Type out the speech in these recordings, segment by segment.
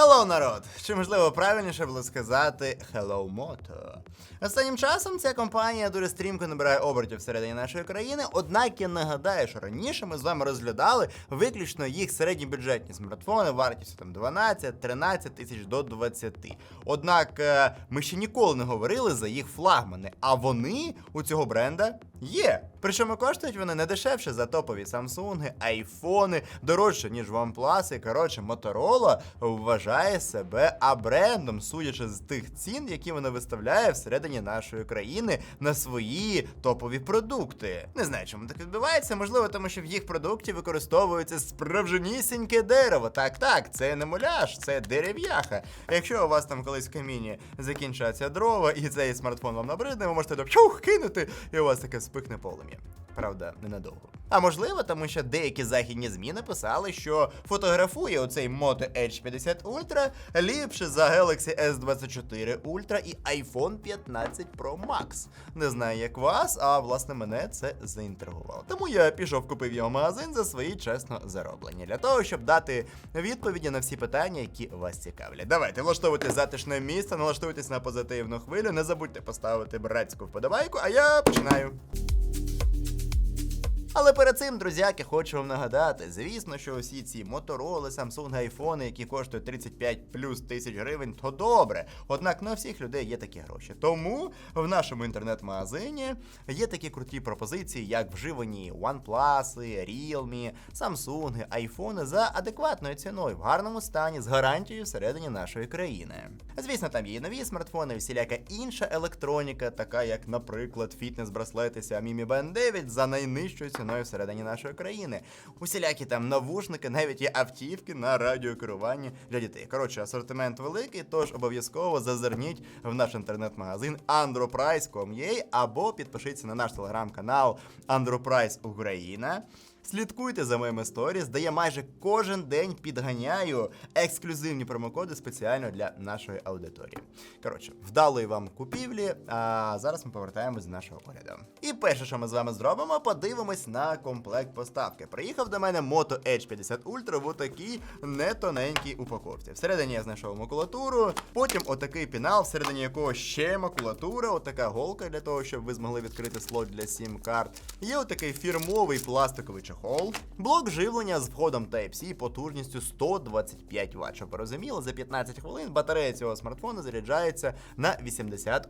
Hello, народ! Чи можливо правильніше було сказати Hello Moto? Останнім часом ця компанія дуже стрімко набирає обертів всередині нашої країни. Однак я нагадаю, що раніше ми з вами розглядали виключно їх середньобюджетні смартфони вартістю там 12-13 тисяч до 20. Однак е, ми ще ніколи не говорили за їх флагмани, а вони у цього бренда є. Причому коштують вони не дешевше за топові Samsung, айфони, дорожче, ніж OnePlus. І коротше, Motorola вважає себе абрендом, судячи з тих цін, які вона виставляє всередині нашої країни на свої топові продукти. Не знаю, чому так відбувається. Можливо, тому що в їх продукті використовується справжнісіньке дерево. Так, так, це не муляж, це дерев'яха. Якщо у вас там колись в каміні закінчаться дрова, і цей смартфон вам набридне, ви можете чух кинути, і у вас таке спихне полум'я. Правда, ненадовго. А можливо, тому що деякі західні ЗМІ написали, що фотографує оцей Moto Edge 50 Ultra ліпше за Galaxy S24 Ultra і iPhone 15 Pro Max. Не знаю, як вас, а власне мене це заінтригувало. Тому я пішов купив його магазин за свої чесно зароблені, для того, щоб дати відповіді на всі питання, які вас цікавлять. Давайте влаштовуйте затишне місце, налаштуйтесь на позитивну хвилю. Не забудьте поставити братську вподобайку, а я починаю. Але перед цим, друзяки, хочу вам нагадати, звісно, що усі ці мотороли, Samsung, айфони, які коштують 35 плюс тисяч гривень, то добре. Однак на всіх людей є такі гроші. Тому в нашому інтернет-магазині є такі круті пропозиції, як вживані OnePlus, Realme, Samsung, айфони за адекватною ціною, в гарному стані, з гарантією всередині нашої країни. Звісно, там є і нові смартфони, всіляка інша електроніка, така як, наприклад, фітнес-браслети Xiaomi Mi Band 9 за найнижчою ціною всередині нашої країни. Усілякі там навушники, навіть є автівки на радіокеруванні для дітей. Коротше, асортимент великий, тож обов'язково зазирніть в наш інтернет-магазин androprice.com.ua або підпишіться на наш телеграм-канал Androprice Україна. Слідкуйте за моїми сторіс, де я майже кожен день підганяю ексклюзивні промокоди спеціально для нашої аудиторії. Коротше, вдалої вам купівлі. А зараз ми повертаємось до нашого огляду. І перше, що ми з вами зробимо, подивимось на комплект поставки. Приїхав до мене Moto Edge 50 Ultra в отакій нетоненькій упаковці. Всередині я знайшов макулатуру, потім отакий пінал, всередині якого ще макулатура, отака голка для того, щоб ви змогли відкрити слот для сім-карт. Є отакий фірмовий пластиковий чехол, блок живлення з входом Type-C потужністю 125 Вт. Щоб ви розуміли, за 15 хвилин батарея цього смартфона заряджається на 81%.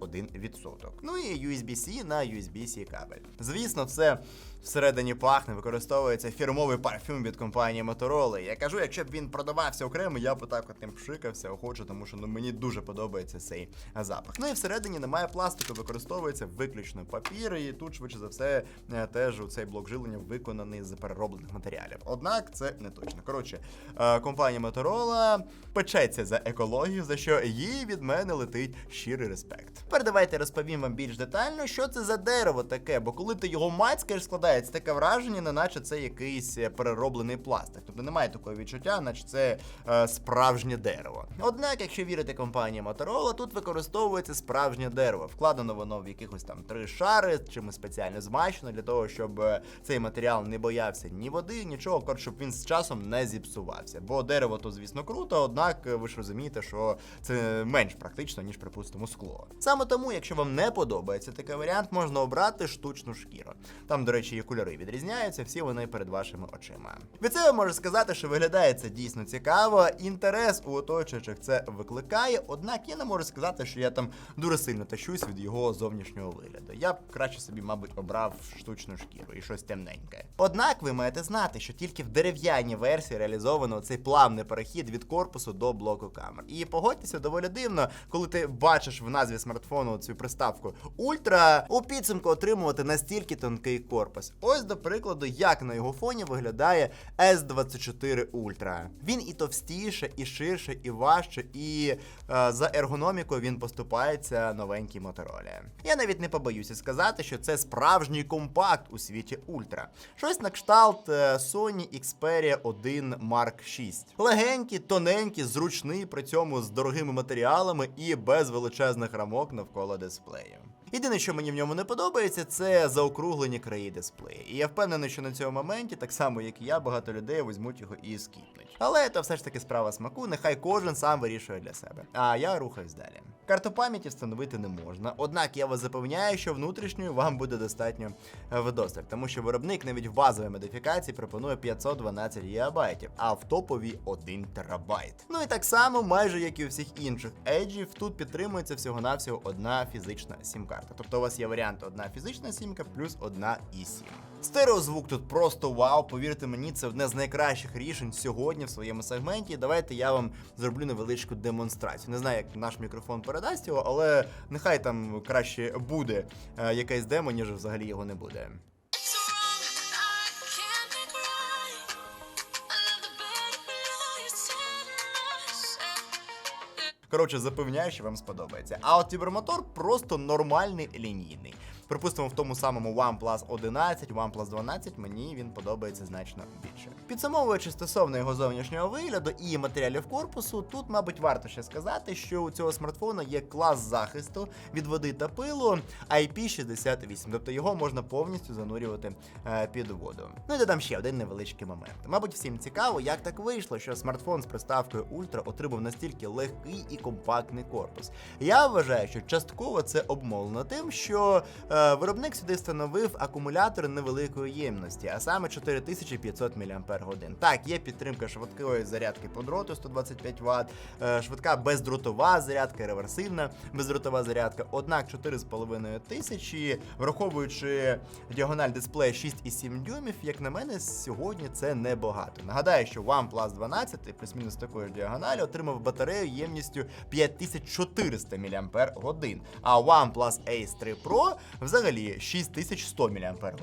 Ну і USB-C на USB-C кабель. Звісно, все всередині пахне, використовується фірмовий парфюм від компанії Motorola. Я кажу, якщо б він продавався окремо, я б отак от ним пшикався охоче, тому що ну мені дуже подобається цей запах. Ну і всередині немає пластику, використовується виключно папір, і тут швидше за все е, теж у цей блок живлення виконаний з перероблених матеріалів. Однак це не точно. Коротше, е, компанія Motorola печеться за екологію, за що їй від мене летить щирий респект. Тепер давайте розповім вам більш детально, що це за дерево таке, бо коли ти його мацькаєш, складається таке враження, не наче це якийсь е, перероблений пластик. Тобто немає такого відчуття, наче це е, справжнє дерево. Однак, якщо вірити компанії Motorola, тут використовується справжнє дерево. Вкладено воно в якихось там три шари, чимось спеціально змащено для того, щоб е, цей матеріал не боявся ні води, нічого, коротше, щоб він з часом не зіпсувався. Бо дерево то, звісно, круто, однак е, ви ж розумієте, що це менш практично, ніж, припустимо, скло. Саме тому, якщо вам не подобається такий варіант, можна обрати штучну шкіру. Там, до речі, і кольори відрізняються, всі вони перед вашими очима. Від себе можу сказати, що виглядає це дійсно цікаво. Інтерес у оточуючих це викликає, однак я не можу сказати, що я там дуже сильно тащусь від його зовнішнього вигляду. Я б краще собі, мабуть, обрав штучну шкіру і щось темненьке. Однак ви маєте знати, що тільки в дерев'яній версії реалізовано цей плавний перехід від корпусу до блоку камер. І погодьтеся доволі дивно, коли ти бачиш в назві смартфону цю приставку Ультра у підсумку отримувати настільки тонкий корпус. Ось до прикладу, як на його фоні виглядає S24 Ultra. Він і товстіше, і ширше, і важче, і е, за ергономікою він поступається новенькій Motorola. Я навіть не побоюся сказати, що це справжній компакт у світі Ультра. Щось на кшталт е, Sony Xperia 1 Mark 6. Легенький, тоненький, зручний, при цьому з дорогими матеріалами і без величезних рамок навколо дисплею. Єдине, що мені в ньому не подобається, це заокруглені краї дисплеї. І я впевнений, що на цьому моменті, так само як і я, багато людей візьмуть його і скіпнуть. Але це все ж таки справа смаку, нехай кожен сам вирішує для себе. А я рухаюсь далі. Карту пам'яті встановити не можна, однак я вас запевняю, що внутрішньою вам буде достатньо е, вдосталь, тому що виробник навіть в базовій модифікації пропонує 512 ГБ, а в топовій 1 терабайт. Ну і так само, майже як і у всіх інших еджів, тут підтримується всього-навсього одна фізична сім-карта. Тобто у вас є варіант одна фізична сімка плюс одна і сім. Стереозвук тут просто вау, повірте мені, це одне з найкращих рішень сьогодні в своєму сегменті. Давайте я вам зроблю невеличку демонстрацію. Не знаю, як наш мікрофон передасть його, але нехай там краще буде е, якесь демо, ніж взагалі його не буде. Коротше, запевняю, що вам сподобається. А от Тібермотор просто нормальний лінійний. Припустимо, в тому самому OnePlus 11, OnePlus 12 мені він подобається значно більше. Підсумовуючи стосовно його зовнішнього вигляду і матеріалів корпусу, тут, мабуть, варто ще сказати, що у цього смартфона є клас захисту від води та пилу IP68, тобто його можна повністю занурювати е, під воду. Ну і додам ще один невеличкий момент. Мабуть, всім цікаво, як так вийшло, що смартфон з приставкою Ultra отримав настільки легкий і компактний корпус. Я вважаю, що частково це обмовлено тим, що е, виробник сюди встановив акумулятор невеликої ємності, а саме 4500 мАч. Так, є підтримка швидкої зарядки по дроту 125 Вт, е, швидка бездротова зарядка, реверсивна бездротова зарядка. Однак 4,5 тисячі, враховуючи діагональ дисплея 6,7 дюймів, як на мене, сьогодні це небагато. Нагадаю, що OnePlus 12, плюс-мінус такої ж діагоналі, отримав батарею ємністю 5400 мАч, а OnePlus Ace 3 Pro взагалі 6100 мАч.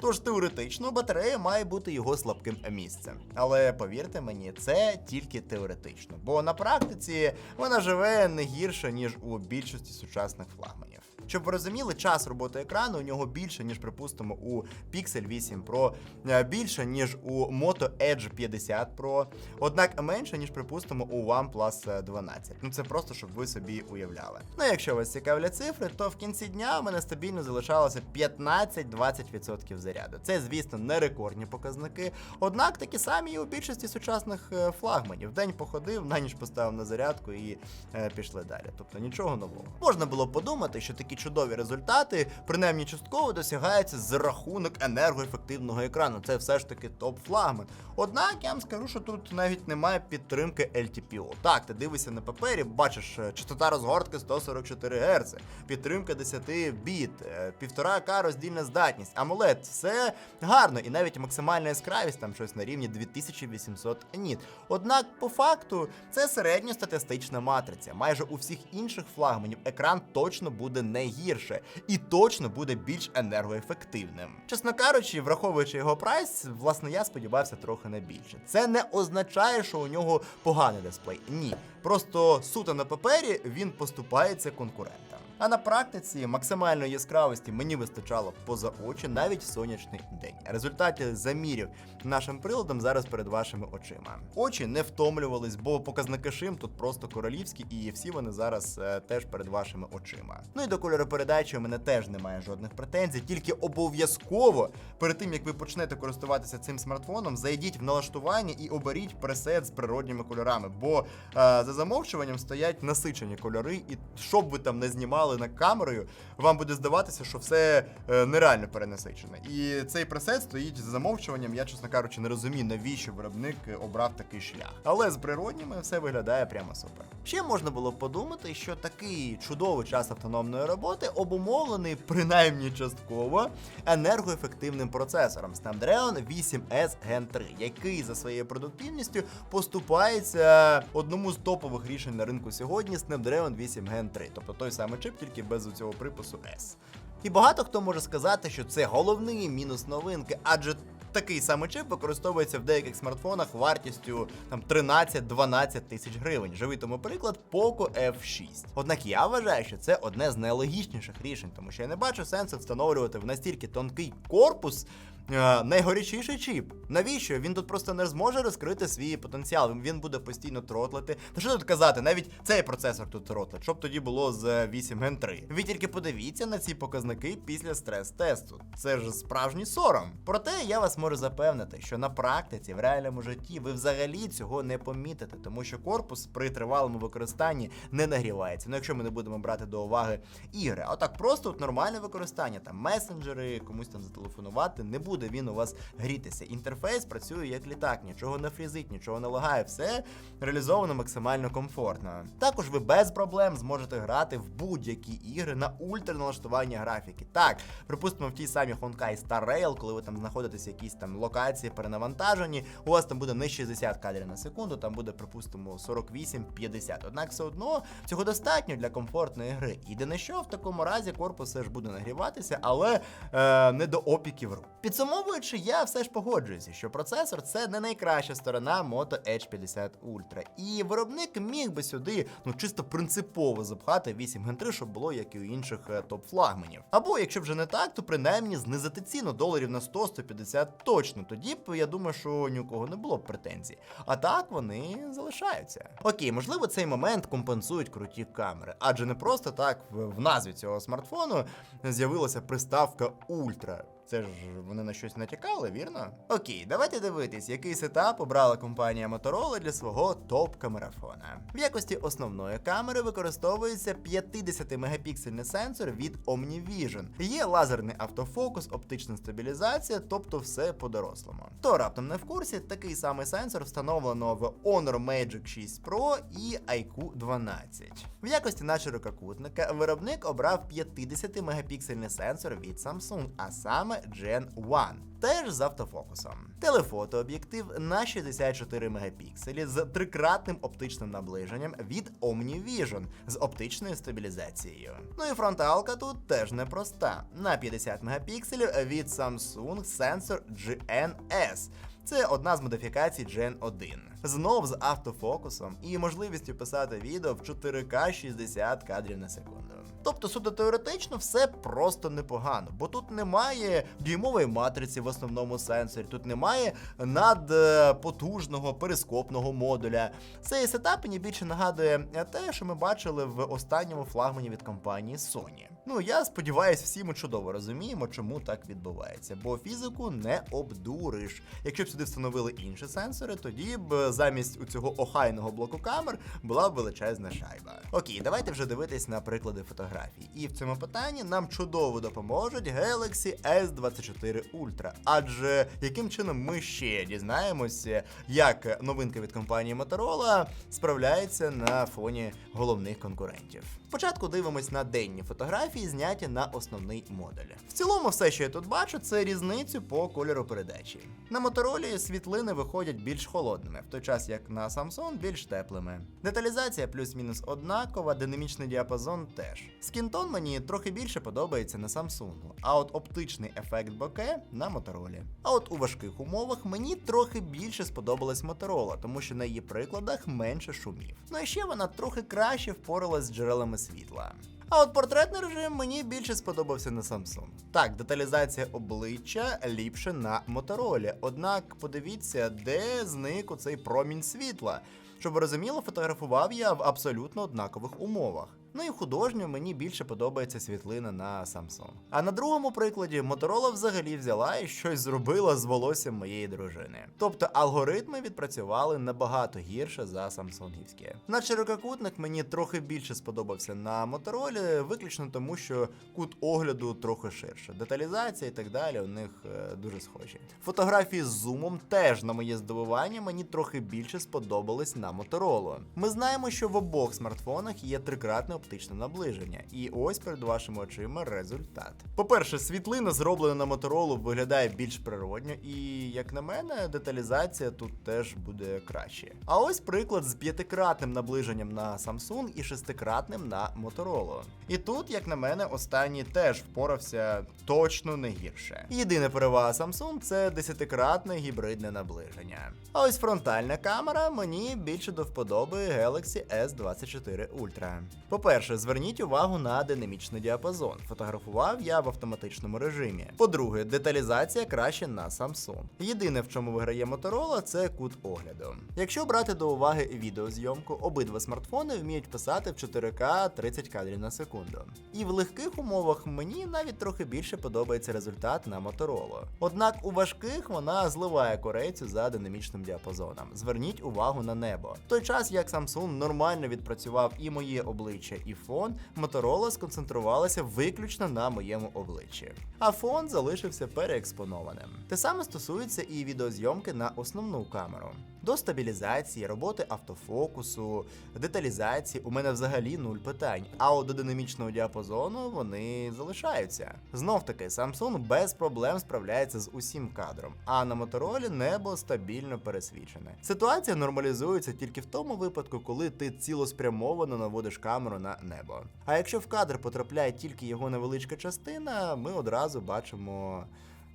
Тож теоретично батарея має бути його слабким місцем. Але повірте мені, це тільки теоретично, бо на практиці вона живе не гірше, ніж у більшості сучасних флагманів. Щоб ви розуміли, час роботи екрану у нього більше, ніж, припустимо, у Pixel 8 Pro, е, більше, ніж у Moto Edge 50 Pro, однак менше, ніж, припустимо, у OnePlus 12. Ну це просто, щоб ви собі уявляли. Ну, якщо вас цікавлять цифри, то в кінці дня у мене стабільно залишалося 15-20% заряду. Це, звісно, не рекордні показники, однак такі самі і у більшості сучасних е, флагманів. День походив, на ніч поставив на зарядку і е, пішли далі. Тобто нічого нового. Можна було подумати, що такі чудові результати, принаймні частково, досягаються з рахунок енергоефективного екрану. Це все ж таки топ-флагман. Однак я вам скажу, що тут навіть немає підтримки LTPO. Так, ти дивишся на папері, бачиш е, частота розгортки 144 Гц, підтримка 10 біт, е, 1,5К роздільна здатність, AMOLED, все гарно, і навіть максимальна яскравість там щось на рівні 2800 ніт. Однак, по факту, це середньостатистична матриця. Майже у всіх інших флагманів екран точно буде не гірше і точно буде більш енергоефективним. Чесно кажучи, враховуючи його прайс, власне, я сподівався трохи на більше. Це не означає, що у нього поганий дисплей. Ні. Просто суто на папері він поступається конкурентам. А на практиці максимальної яскравості мені вистачало поза очі навіть в сонячний день. Результати замірів нашим приладом зараз перед вашими очима. Очі не втомлювались, бо показники шим тут просто королівські, і всі вони зараз е, теж перед вашими очима. Ну і до кольоропередачі у мене теж немає жодних претензій, тільки обов'язково перед тим як ви почнете користуватися цим смартфоном, зайдіть в налаштування і оберіть пресет з природніми кольорами, бо е, за замовчуванням стоять насичені кольори, і що б ви там не знімали на камерою, вам буде здаватися, що все е, нереально перенасичене. І цей пресет стоїть за замовчуванням. Я, чесно кажучи, не розумію, навіщо виробник е, обрав такий шлях. Але з природніми все виглядає прямо супер. Ще можна було подумати, що такий чудовий час автономної роботи обумовлений принаймні частково енергоефективним процесором Snapdragon 8S Gen 3, який за своєю продуктивністю поступається одному з топових рішень на ринку сьогодні Snapdragon 8 Gen 3, тобто той самий чип, тільки без цього припису S. І багато хто може сказати, що це головний мінус новинки, адже такий самий чип використовується в деяких смартфонах вартістю там 13-12 тисяч гривень. Живий тому приклад Poco F6. Однак я вважаю, що це одне з найлогічніших рішень, тому що я не бачу сенсу встановлювати в настільки тонкий корпус е, найгорячіший чіп. Навіщо? Він тут просто не зможе розкрити свій потенціал. Він буде постійно тротлити. Та що тут казати, навіть цей процесор тут тротлить, щоб тоді було з 8 Gen 3. Ви тільки подивіться на ці показники після стрес-тесту. Це ж справжній сором. Проте я вас можу запевнити, що на практиці, в реальному житті, ви взагалі цього не помітите, тому що корпус при тривалому використанні не нагрівається. Ну, якщо ми не будемо брати до уваги ігри, а так просто от нормальне використання, там месенджери, комусь там зателефонувати, не буде він у вас грітися. Інтерфейс працює як літак, нічого не фрізить, нічого не лагає, все реалізовано максимально комфортно. Також ви без проблем зможете грати в будь-які ігри на ультраналаштування графіки. Так, припустимо, в тій самій Honkai Star Rail, коли ви там знаходитесь в якійсь там локації перенавантажені, у вас там буде не 60 кадрів на секунду, там буде, припустимо, 48-50. Однак все одно цього достатньо для комфортної гри. Єдине що в такому разі корпус все ж буде нагріватися, але е, не до опіків рук. Підсумовуючи, я все ж погоджуюся, що процесор це не найкраща сторона Moto Edge 50 Ultra. І виробник міг би сюди ну чисто принципово запхати 8 Gen 3, щоб було як і у інших е, топ-флагманів. Або якщо вже не так, то принаймні знизити ціну доларів на 100-150 точно. Тоді б я думаю, що ні у кого не було б претензій. А так вони залишаються. Окей, можливо, цей момент компенсують круті камери, адже не просто так в назві цього смартфону з'явилася приставка Ультра. Це ж вони на щось натякали, вірно? Окей, давайте дивитись, який сетап обрала компанія Motorola для свого топ-камерафона. В якості основної камери використовується 50-мегапіксельний сенсор від OmniVision. Є лазерний автофокус, оптична стабілізація, тобто все по-дорослому. То раптом не в курсі, такий самий сенсор встановлено в Honor Magic 6 Pro і IQ 12. В якості наширококутника виробник обрав 50-мегапіксельний сенсор від Samsung, а саме Gen 1. Теж з автофокусом. Телефотооб'єктив на 64 мегапікселі з трикратним оптичним наближенням від OmniVision з оптичною стабілізацією. Ну і фронталка тут теж непроста. На 50 мегапікселів від Samsung сенсор GNS. Це одна з модифікацій Gen 1. Знов з автофокусом і можливістю писати відео в 4К 60 кадрів на секунду. Тобто, суто теоретично, все просто непогано, бо тут немає дюймової матриці в основному сенсорі, тут немає надпотужного перископного модуля. Цей сетап мені більше нагадує те, що ми бачили в останньому флагмані від компанії Sony. Ну я сподіваюся, всі ми чудово розуміємо, чому так відбувається, бо фізику не обдуриш. Якщо сюди встановили інші сенсори, тоді б замість у цього охайного блоку камер була б величезна шайба. Окей, давайте вже дивитись на приклади фотографій. І в цьому питанні нам чудово допоможуть Galaxy S24 Ultra. Адже яким чином ми ще дізнаємося, як новинка від компанії Motorola справляється на фоні головних конкурентів. Спочатку дивимось на денні фотографії, зняті на основний модуль. В цілому, все, що я тут бачу, це різницю по кольору передачі. На Motorola світлини виходять більш холодними, в той час як на Samsung більш теплими. Деталізація плюс-мінус однакова, динамічний діапазон теж. Скінтон мені трохи більше подобається на Samsung, а от оптичний ефект боке на Motorola. А от у важких умовах мені трохи більше сподобалась Motorola, тому що на її прикладах менше шумів. Ну і ще вона трохи краще впоралась з джерелами світла. А от портретний режим мені більше сподобався на Samsung. Так, деталізація обличчя ліпше на Motorola, однак подивіться, де зник оцей промінь світла. Щоб ви розуміли, фотографував я в абсолютно однакових умовах. Ну і художньо мені більше подобається світлина на Samsung. А на другому прикладі Motorola взагалі взяла і щось зробила з волоссям моєї дружини. Тобто алгоритми відпрацювали набагато гірше за самсунгівські. На ширококутник мені трохи більше сподобався на Motorola, виключно тому, що кут огляду трохи ширше. Деталізація і так далі у них е, дуже схожі. Фотографії з зумом теж, на моє здивування, мені трохи більше сподобались на Motorola. Ми знаємо, що в обох смартфонах є трикратне оптичне наближення, і ось перед вашими очима результат. По-перше, світлина зроблена на Motorola виглядає більш природньо, і як на мене, деталізація тут теж буде краще. А ось приклад з п'ятикратним наближенням на Samsung і шестикратним на Motorola. І тут, як на мене, останній теж впорався точно не гірше. Єдина перевага Samsung це десятикратне гібридне наближення. А ось фронтальна камера мені більше до вподоби Galaxy S24 Ultra. По-перше, По-перше, зверніть увагу на динамічний діапазон. Фотографував я в автоматичному режимі. По-друге, деталізація краще на Samsung. Єдине, в чому виграє Motorola, це кут огляду. Якщо брати до уваги відеозйомку, обидва смартфони вміють писати в 4К 30 кадрів на секунду. І в легких умовах мені навіть трохи більше подобається результат на Motorola. Однак у важких вона зливає корейцю за динамічним діапазоном. Зверніть увагу на небо. В той час як Samsung нормально відпрацював і моє обличчя, і фон, Motorola сконцентрувалася виключно на моєму обличчі. А фон залишився переекспонованим. Те саме стосується і відеозйомки на основну камеру. До стабілізації, роботи автофокусу, деталізації у мене взагалі нуль питань. А от до динамічного діапазону вони залишаються. Знов таки, Samsung без проблем справляється з усім кадром, а на Motorola небо стабільно пересвічене. Ситуація нормалізується тільки в тому випадку, коли ти цілеспрямовано наводиш камеру на небо. А якщо в кадр потрапляє тільки його невеличка частина, ми одразу бачимо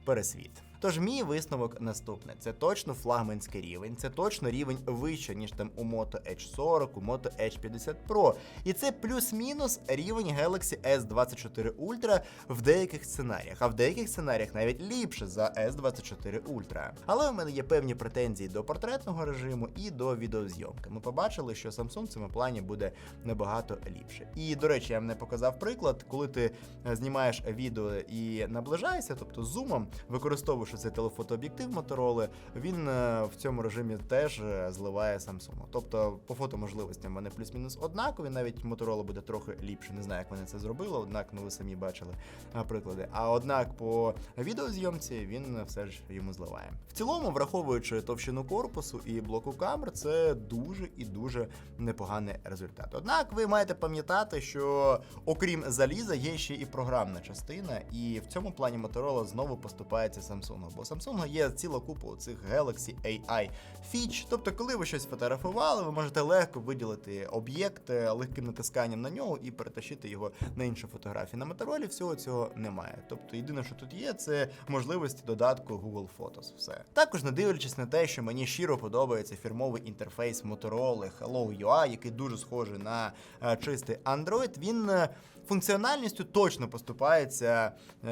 пересвіт. Тож мій висновок наступний: це точно флагманський рівень, це точно рівень вище, ніж там у Moto H40, у Moto H50 Pro. І це плюс-мінус рівень Galaxy S24 Ultra в деяких сценаріях, а в деяких сценаріях навіть ліпше за S24 Ultra. Але у мене є певні претензії до портретного режиму і до відеозйомки. Ми побачили, що Samsung в цьому плані буде набагато ліпше. І до речі, я вам не показав приклад, коли ти е, знімаєш відео і наближаєшся, тобто зумом, використовуєш цей телефотооб'єктив Motorola, він е, в цьому режимі теж е, зливає Samsung. Тобто по фотоможливостям вони плюс-мінус однакові, навіть Motorola буде трохи ліпше. Не знаю, як вони це зробили, однак ну ви самі бачили е, приклади. А однак по відеозйомці він все ж йому зливає. В цілому, враховуючи товщину корпусу і блоку камер, це дуже і дуже непоганий результат. Однак ви маєте пам'ятати, що окрім заліза є ще і програмна частина, і в цьому плані Motorola знову поступається Samsung. Бо Samsung є ціла купа цих Galaxy AI фіч. Тобто, коли ви щось фотографували, ви можете легко виділити об'єкт е, легким натисканням на нього і перетащити його на іншу фотографію. На Motorola всього цього немає. Тобто, єдине, що тут є, це можливості додатку Google Photos. Все також не дивлячись на те, що мені щиро подобається фірмовий інтерфейс Motorola Hello UI, який дуже схожий на е, чистий Android. Він е, функціональністю точно поступається е,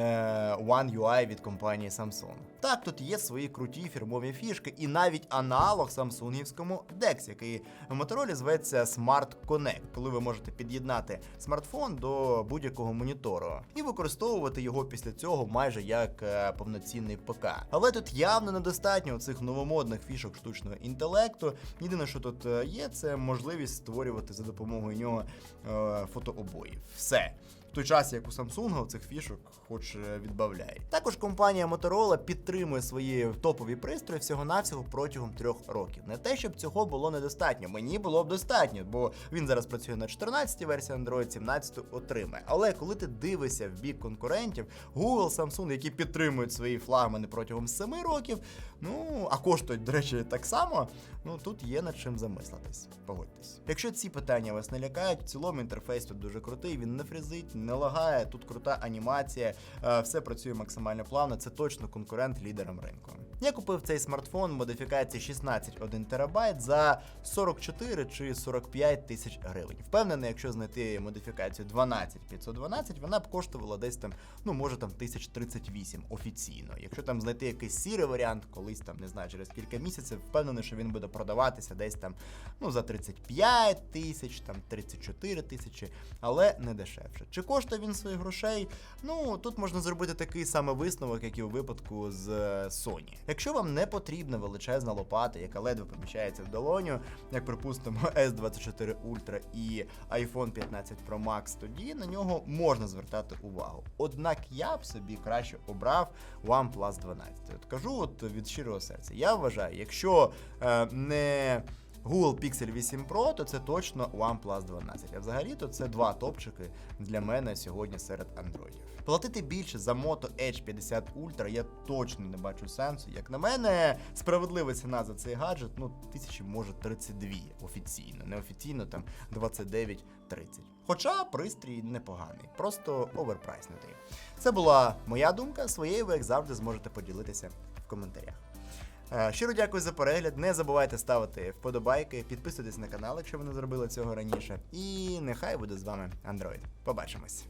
One UI від компанії Samsung. Так, тут є свої круті фірмові фішки, і навіть аналог самсунгівському DeX, який в Motorola зветься Smart Connect, коли ви можете під'єднати смартфон до будь-якого монітору і використовувати його після цього майже як е, повноцінний ПК. Але тут явно недостатньо цих новомодних фішок штучного інтелекту. Єдине, що тут е, є, це можливість створювати за допомогою нього е, фотообоїв. Все. В той час, як у Samsung цих фішок хоч е, відбавляй. Також компанія Motorola підтримує свої топові пристрої всього-навсього протягом трьох років. Не те, щоб цього було недостатньо. Мені було б достатньо, бо він зараз працює на 14-й версії Android, 17 отримає. Але коли ти дивишся в бік конкурентів, Google, Samsung, які підтримують свої флагмани протягом 7 років, ну а коштують, до речі, так само. Ну тут є над чим замислитись. Погодьтесь. Якщо ці питання вас не лякають, в цілому інтерфейс тут дуже крутий, він не фрізить, не лагає, тут крута анімація, е, все працює максимально плавно. Це точно конкурент лідерам ринку. Я купив цей смартфон модифікації 16,1 терабайт за 44 чи 45 тисяч гривень. Впевнений, якщо знайти модифікацію 12512, вона б коштувала десь там, ну може там 1038 офіційно. Якщо там знайти якийсь сірий варіант, колись там не знаю, через кілька місяців, впевнений, що він буде продаватися десь там ну за 35 тисяч, там 34 тисячі, але не дешевше. Чи коштує він своїх грошей? Ну тут можна зробити такий самий висновок, як і у випадку з е, Sony. Якщо вам не потрібна величезна лопата, яка ледве поміщається в долоню, як припустимо S24 Ultra і iPhone 15 Pro Max, тоді на нього можна звертати увагу. Однак я б собі краще обрав OnePlus 12. От кажу от від щирого серця. Я вважаю, якщо е, не Google Pixel 8 Pro, то це точно OnePlus 12. А взагалі то це два топчики для мене сьогодні серед андроїдів. Платити більше за Moto Edge 50 Ultra я точно не бачу сенсу. Як на мене, справедлива ціна за цей гаджет, ну, тисячі, може 32 офіційно, неофіційно там 29-30. Хоча пристрій непоганий, просто оверпрайснутий. Це була моя думка. Своєю ви, як завжди, зможете поділитися в коментарях. Е, Щиро дякую за перегляд. Не забувайте ставити вподобайки, підписуйтесь на канал, якщо ви не зробили цього раніше. І нехай буде з вами Android. Побачимось.